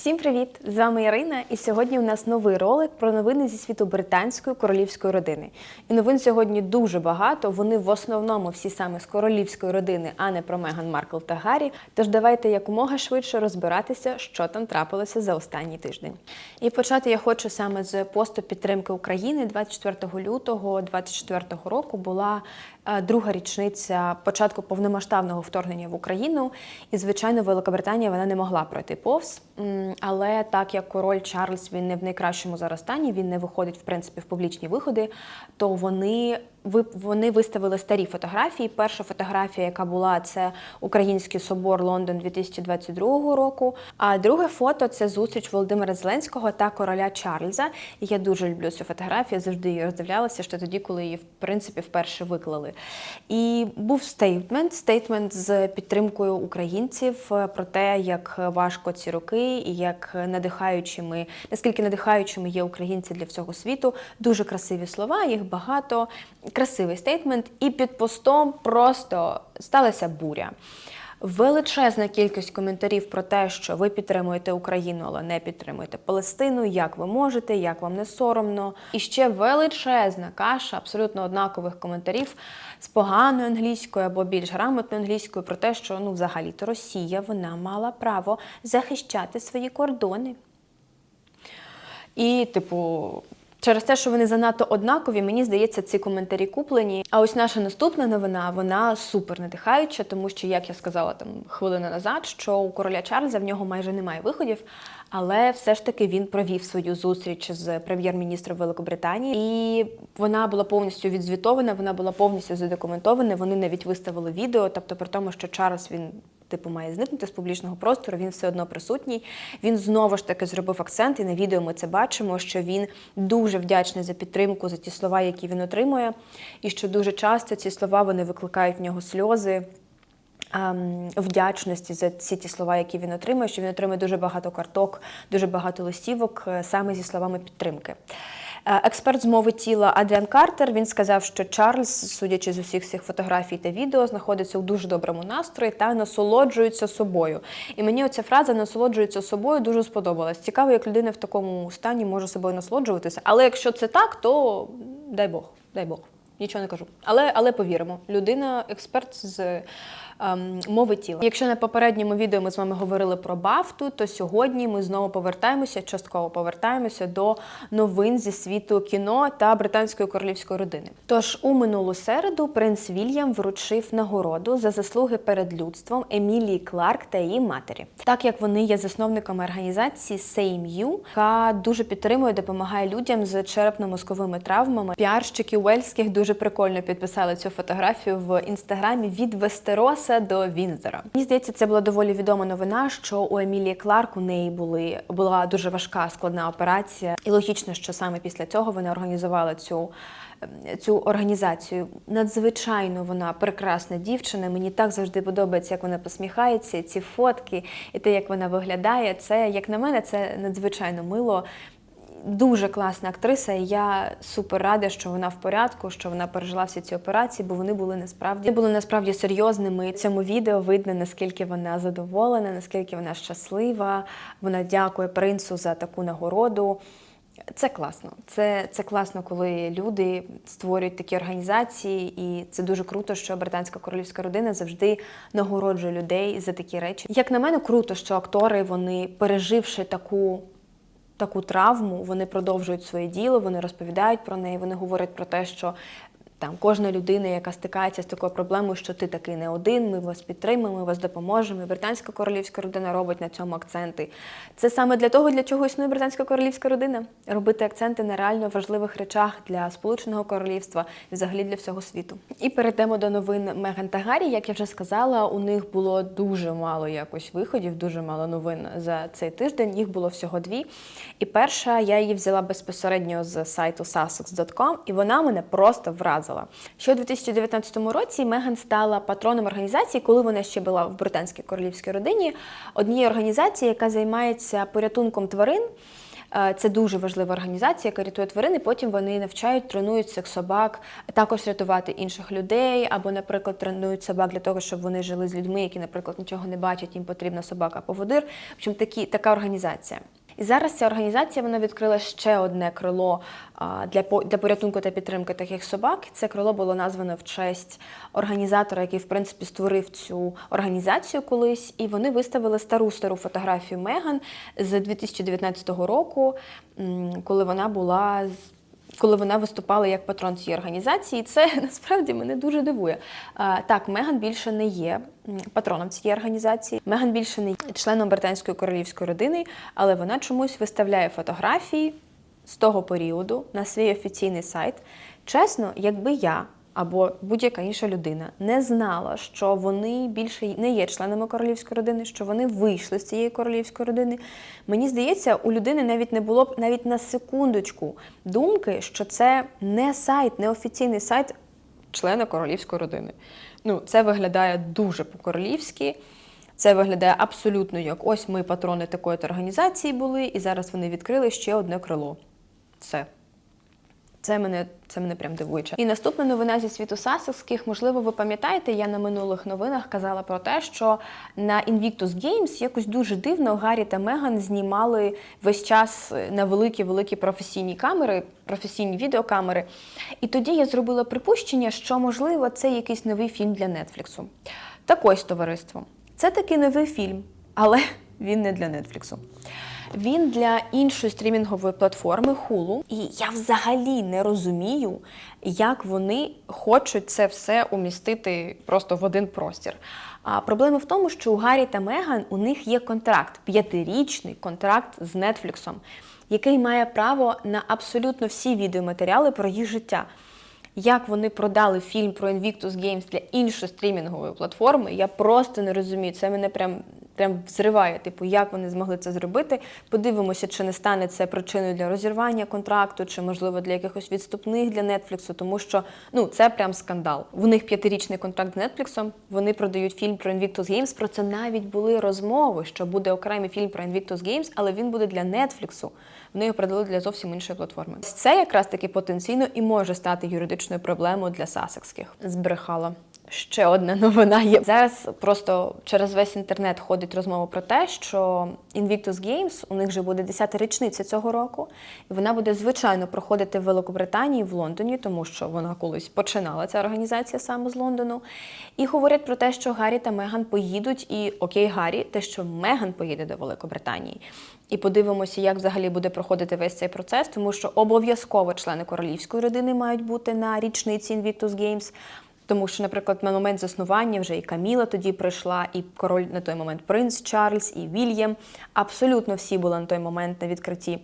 Всім привіт! З вами Ірина, і сьогодні у нас новий ролик про новини зі світу британської королівської родини. І новин сьогодні дуже багато. Вони в основному всі саме з королівської родини, а не про Меган Маркл та Гаррі. Тож давайте якомога швидше розбиратися, що там трапилося за останній тиждень. І почати я хочу саме з посту підтримки України 24 лютого 2024 року була друга річниця початку повномасштабного вторгнення в Україну. І, звичайно, Великобританія вона не могла пройти повз. Але так як король Чарльз він не в найкращому зараз стані, він не виходить в принципі в публічні виходи, то вони вони виставили старі фотографії. Перша фотографія, яка була, це Український собор Лондон 2022 року. А друге фото це зустріч Володимира Зеленського та короля Чарльза. І я дуже люблю цю фотографію, завжди її роздивлялася ще тоді, коли її в принципі вперше виклали. І був стейтмент, стейтмент з підтримкою українців е, про те, як важко ці роки і як надихаючими, наскільки надихаючими є українці для всього світу. Дуже красиві слова, їх багато. Красивий стейтмент, і під постом просто сталася буря. Величезна кількість коментарів про те, що ви підтримуєте Україну, але не підтримуєте Палестину, як ви можете, як вам не соромно. І ще величезна каша абсолютно однакових коментарів з поганою англійською або більш грамотною англійською про те, що ну взагалі-то Росія вона мала право захищати свої кордони. І, типу, через те, що вони занадто однакові, мені здається, ці коментарі куплені. А ось наша наступна новина, вона супер надихаюча, тому що, як я сказала там хвилину назад, що у короля Чарльза в нього майже немає виходів. Але все ж таки він провів свою зустріч з прем'єр-міністром Великобританії, і вона була повністю відзвітована, вона була повністю задокументована. Вони навіть виставили відео, тобто при тому, що Чарльз він типу має зникнути з публічного простору, він все одно присутній. Він знову ж таки зробив акцент, і на відео ми це бачимо, що він дуже вдячний за підтримку, за ті слова, які він отримує, і що дуже часто ці слова вони викликають в нього сльози. ем, Вдячності за всі ті слова, які він отримує, що він отримує дуже багато карток, дуже багато листівок е, саме зі словами підтримки. Е, Експерт з мови тіла Адріан Картер він сказав, що Чарльз, судячи з усіх цих фотографій та відео, знаходиться у дуже доброму настрої та насолоджується собою. І мені оця фраза насолоджується собою дуже сподобалась. Цікаво, як людина в такому стані може собою насолоджуватися. Але якщо це так, то дай Бог, дай Бог. Нічого не кажу. Але, але повіримо, людина експерт з мови тіла. Якщо на попередньому відео ми з вами говорили про Бафту, то сьогодні ми знову повертаємося, частково повертаємося до новин зі світу кіно та британської королівської родини. Тож у минулу середу принц Вільям вручив нагороду за заслуги перед людством Емілії Кларк та її матері, так як вони є засновниками організації Same You, яка дуже підтримує, допомагає людям з черепно-мозковими травмами. Піарщики Уельських дуже прикольно підписали цю фотографію в інстаграмі від Вестероса до Вінзера. Мені здається, це була доволі відома новина, що у Емілії Кларк у неї були була дуже важка складна операція, і логічно, що саме після цього вона організувала цю. ем, Цю організацію надзвичайно вона прекрасна дівчина. Мені так завжди подобається, як вона посміхається. Ці фотки і те, як вона виглядає. Це як на мене, це надзвичайно мило. Дуже класна актриса, і я супер рада, що вона в порядку, що вона пережила всі ці операції, бо вони були насправді були насправді серйозними. В цьому відео видно наскільки вона задоволена, наскільки вона щаслива. Вона дякує принцу за таку нагороду. Це класно. Це, це класно, коли люди створюють такі організації, і це дуже круто, що британська королівська родина завжди нагороджує людей за такі речі. Як на мене, круто, що актори вони переживши таку таку травму, вони продовжують своє діло, вони розповідають про неї, вони говорять про те, що там кожна людина, яка стикається з такою проблемою, що ти такий не один, ми вас підтримуємо, ми вас допоможемо. Британська королівська родина робить на цьому акценти. Це саме для того, для чого існує британська королівська родина робити акценти на реально важливих речах для Сполученого Королівства і взагалі для всього світу. І перейдемо до новин Меган та Гаррі. Як я вже сказала, у них було дуже мало якось виходів, дуже мало новин за цей тиждень. Їх було всього дві. І перша я її взяла безпосередньо з сайту sussex.com, і вона мене просто вразила. Що у 2019 році Меган стала патроном організації, коли вона ще була в британській королівській родині, однієї організації, яка займається порятунком тварин. Е, Це дуже важлива організація, яка рятує тварин, потім вони навчають, тренують цих собак також рятувати інших людей, або, наприклад, тренують собак для того, щоб вони жили з людьми, які, наприклад, нічого не бачать, їм потрібна собака поводир. В общем, такі, така організація. І зараз ця організація вона відкрила ще одне крило для для порятунку та підтримки таких собак. Це крило було названо в честь організатора, який в принципі створив цю організацію колись. І вони виставили стару стару фотографію Меган з 2019 року, коли вона була з коли вона виступала як патрон цієї організації, це насправді мене дуже дивує. Так, Меган більше не є патроном цієї організації. Меган більше не є членом британської королівської родини, але вона чомусь виставляє фотографії з того періоду на свій офіційний сайт. Чесно, якби я або будь-яка інша людина не знала, що вони більше не є членами королівської родини, що вони вийшли з цієї королівської родини. Мені здається, у людини навіть не було б навіть на секундочку думки, що це не сайт, не офіційний сайт члена королівської родини. Ну, це виглядає дуже по-королівськи. Це виглядає абсолютно як ось ми патрони такої організації були, і зараз вони відкрили ще одне крило. Все. Це мене, це мене прям дивує. І наступна новина зі світу сасекських. Можливо, ви пам'ятаєте, я на минулих новинах казала про те, що на Invictus Games якось дуже дивно Гаррі та Меган знімали весь час на великі-великі професійні камери, професійні відеокамери. І тоді я зробила припущення, що можливо це якийсь новий фільм для Нетфліксу. Так ось товариство. Це такий новий фільм, але він не для Нетфліксу. Він для іншої стрімінгової платформи Hulu. І я взагалі не розумію, як вони хочуть це все умістити просто в один простір. А проблема в тому, що у Гаррі та Меган у них є контракт, п'ятирічний контракт з Нетфліксом, який має право на абсолютно всі відеоматеріали про їх життя. Як вони продали фільм про Invictus Games для іншої стрімінгової платформи, я просто не розумію. Це мене прям прям взриває. Типу, як вони змогли це зробити. Подивимося, чи не стане це причиною для розірвання контракту, чи можливо для якихось відступних для Нетфліксу, тому що ну це прям скандал. У них п'ятирічний контракт з Нетфліксом. Вони продають фільм про Invictus Games. Про це навіть були розмови, що буде окремий фільм про Invictus Games, але він буде для Нетфліксу. Вони його продали для зовсім іншої платформи. Це якраз таки потенційно і може стати юридичною проблемою для сасекських. Збрехала. Ще одна новина є. Зараз просто через весь інтернет ходить розмова про те, що Invictus Games, у них вже буде 10-та річниця цього року, і вона буде звичайно проходити в Великобританії, в Лондоні, тому що вона колись починала ця організація саме з Лондону. І говорять про те, що Гаррі та Меган поїдуть, і окей, Гаррі, те, що Меган поїде до Великобританії. І подивимося, як взагалі буде проходити весь цей процес, тому що обов'язково члени королівської родини мають бути на річниці Invictus Games. Тому що, наприклад, на момент заснування вже і Каміла тоді прийшла, і король на той момент принц Чарльз, і Вільям. Абсолютно всі були на той момент на відкритті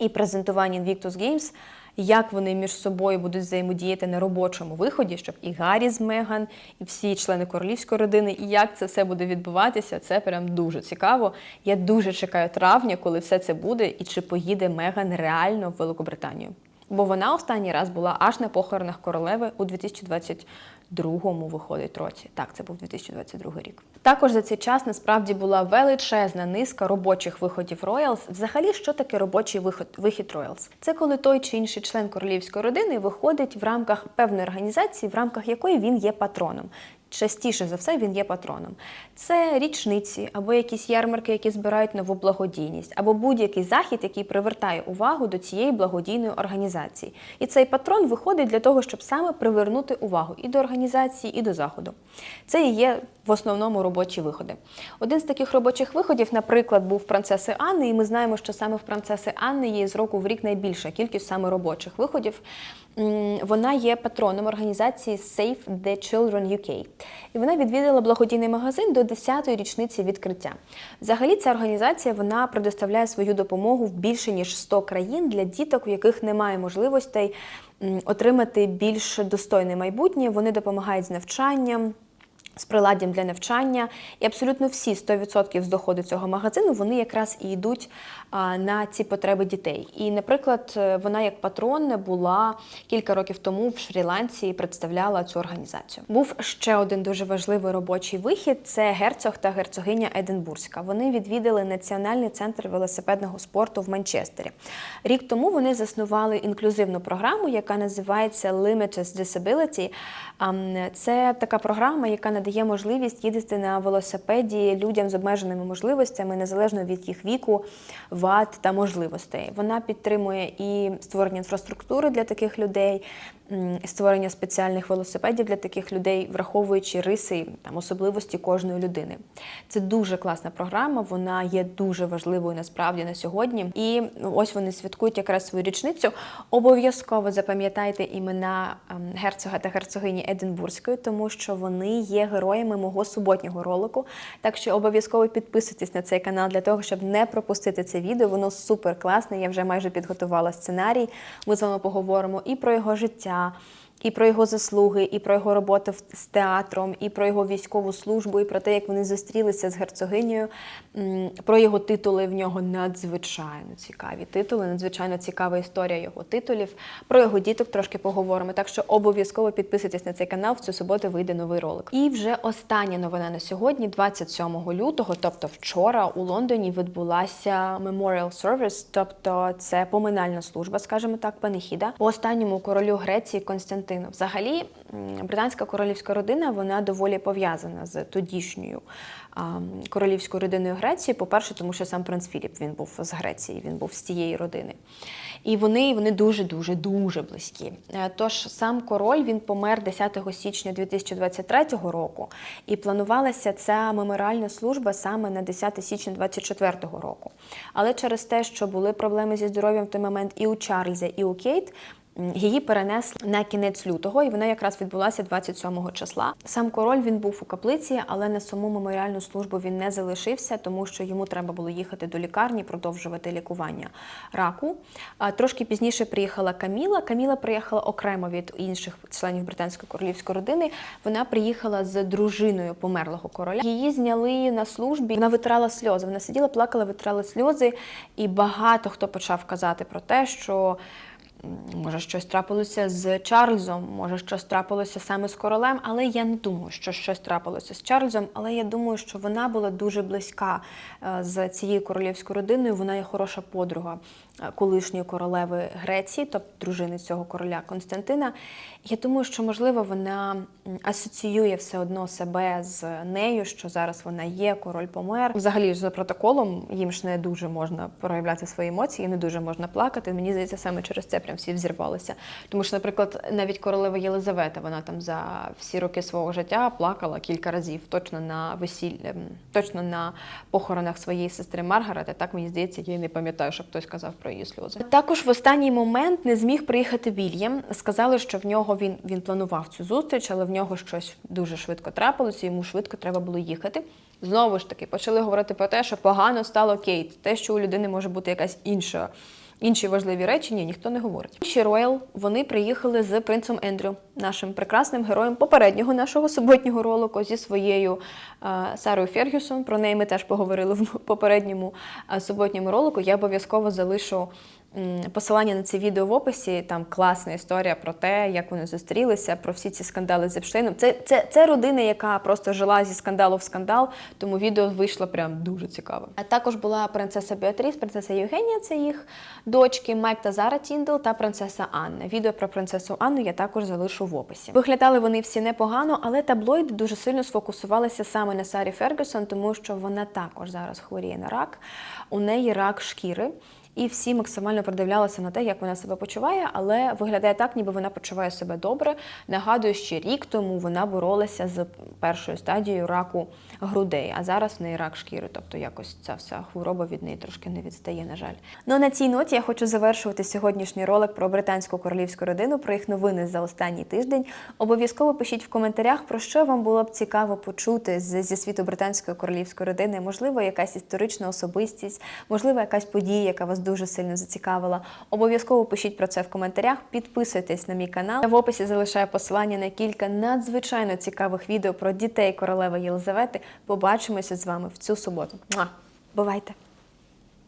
і презентуванні Invictus Games, як вони між собою будуть взаємодіяти на робочому виході, щоб і Гаррі з Меган, і всі члени королівської родини, і як це все буде відбуватися, це прям дуже цікаво. Я дуже чекаю травня, коли все це буде, і чи поїде Меган реально в Великобританію. Бо вона останній раз була аж на похоронах королеви у 2022-му, виходить році. Так, це був 2022 рік. Також за цей час насправді була величезна низка робочих виходів Роялс. Взагалі, що таке робочий виход вихід Роялс? Це коли той чи інший член королівської родини виходить в рамках певної організації, в рамках якої він є патроном. Частіше за все він є патроном. Це річниці або якісь ярмарки, які збирають нову благодійність, або будь-який захід, який привертає увагу до цієї благодійної організації. І цей патрон виходить для того, щоб саме привернути увагу і до організації, і до заходу. Це і є в основному робочі виходи. Один з таких робочих виходів, наприклад, був принцеси Анни, і ми знаємо, що саме в принцеси Анни є з року в рік найбільша кількість саме робочих виходів. Вона є патроном організації Save the Children UK. І вона відвідала благодійний магазин до 10-ї річниці відкриття. Взагалі, ця організація вона предоставляє свою допомогу в більше ніж 100 країн для діток, у яких немає можливостей отримати більш достойне майбутнє. Вони допомагають з навчанням з приладдям для навчання, і абсолютно всі 100% з доходу цього магазину вони якраз і йдуть на ці потреби дітей. І, наприклад, е, вона як патрон була кілька років тому в Шрі-Ланці і представляла цю організацію. Був ще один дуже важливий робочий вихід: це герцог та герцогиня Единбурзька. Вони відвідали Національний центр велосипедного спорту в Манчестері. Рік тому вони заснували інклюзивну програму, яка називається Limitless Disability. Це така програма, яка надає можливість їздити на велосипеді людям з обмеженими можливостями, незалежно від їх віку, вад та можливостей. Вона підтримує і створення інфраструктури для таких людей, створення спеціальних велосипедів для таких людей, враховуючи риси там особливості кожної людини. Це дуже класна програма. Вона є дуже важливою насправді на сьогодні. І ось вони святкують якраз свою річницю. Обов'язково запам'ятайте імена ем, герцога та герцогині Единбурзької, тому що вони є героями мого суботнього ролику. Так що обов'язково підписуйтесь на цей канал для того, щоб не пропустити це відео. Воно супер класне. Я вже майже підготувала сценарій. Ми з вами поговоримо і про його життя. І про його заслуги, і про його роботу з театром, і про його військову службу, і про те, як вони зустрілися з герцогинею, про його титули. В нього надзвичайно цікаві титули, надзвичайно цікава історія його титулів. Про його діток трошки поговоримо. Так що обов'язково підписуйтесь на цей канал. В цю суботу вийде новий ролик. І вже остання новина на сьогодні, 27 лютого, тобто вчора, у Лондоні відбулася Memorial Service, тобто це поминальна служба, скажімо так, панихіда, по останньому королю Греції Константину. Взагалі, британська королівська родина вона доволі пов'язана з тодішньою королівською родиною Греції. По-перше, тому що сам принц Філіп він був з Греції, він був з тієї родини. І вони, вони дуже, дуже, дуже близькі. Е, Тож сам король він помер 10 січня 2023 року, і планувалася ця меморіальна служба саме на 10 січня 2024 року. Але через те, що були проблеми зі здоров'ям в той момент і у Чарльза, і у Кейт. Її перенесли на кінець лютого, і вона якраз відбулася 27 числа. Сам король він був у каплиці, але на саму меморіальну службу він не залишився, тому що йому треба було їхати до лікарні, продовжувати лікування раку. Трошки пізніше приїхала Каміла. Каміла приїхала окремо від інших членів британської королівської родини. Вона приїхала з дружиною померлого короля. Її зняли на службі. Вона витирала сльози. Вона сиділа, плакала, витирала сльози, і багато хто почав казати про те, що. Може, щось трапилося з Чарльзом, може, щось трапилося саме з королем, але я не думаю, що щось трапилося з Чарльзом. Але я думаю, що вона була дуже близька е, з цією королівською родиною. Вона є хороша подруга е, колишньої королеви Греції, тобто дружини цього короля Константина. Я думаю, що можливо вона асоціює все одно себе з нею, що зараз вона є, король помер. Взагалі за протоколом їм ж не дуже можна проявляти свої емоції, не дуже можна плакати. Мені здається, саме через це прям всі взірвалися. Тому що, наприклад, навіть королева Єлизавета, вона там за всі роки свого життя плакала кілька разів, точно на весіллі, ем, точно на похоронах своєї сестри Маргарета. Так мені здається, я не пам'ятаю, щоб хтось казав про її сльози. Також в останній момент не зміг приїхати Вільям. Сказали, що в нього він, він планував цю зустріч, але в нього щось дуже швидко трапилося, йому швидко треба було їхати. Знову ж таки, почали говорити про те, що погано стало Кейт, те, що у людини може бути якась інша. Інші важливі речі ні, ніхто не говорить. Ще Роял вони приїхали з принцем Ендрю, нашим прекрасним героєм попереднього нашого суботнього ролику зі своєю е, Сарою Фергюсон. Про неї ми теж поговорили в попередньому е, суботньому ролику. Я обов'язково залишу посилання на це відео в описі. Там класна історія про те, як вони зустрілися, про всі ці скандали з Епштейном. Це, це, це родина, яка просто жила зі скандалу в скандал, тому відео вийшло прям дуже цікаве. А також була принцеса Беатріс, принцеса Євгенія, це їх дочки Майк та Зара Тіндл та принцеса Анна. Відео про принцесу Анну я також залишу в описі. Виглядали вони всі непогано, але таблоїди дуже сильно сфокусувалися саме на Сарі Фергюсон, тому що вона також зараз хворіє на рак. У неї рак шкіри. І всі максимально придивлялися на те, як вона себе почуває, але виглядає так, ніби вона почуває себе добре. Нагадую, ще рік тому вона боролася з першою стадією раку грудей, а зараз в неї рак шкіри. Тобто якось ця вся хвороба від неї трошки не відстає, на жаль. Ну на цій ноті я хочу завершувати сьогоднішній ролик про британську королівську родину, про їх новини за останній тиждень. Обов'язково пишіть в коментарях, про що вам було б цікаво почути зі світу британської королівської родини. Можливо, якась історична особистість, можливо, якась подія, яка вас дуже сильно зацікавила, обов'язково пишіть про це в коментарях. Підписуйтесь на мій канал. В описі залишаю посилання на кілька надзвичайно цікавих відео про дітей королеви Єлизавети. Побачимося з вами в цю суботу. Муа! Бувайте!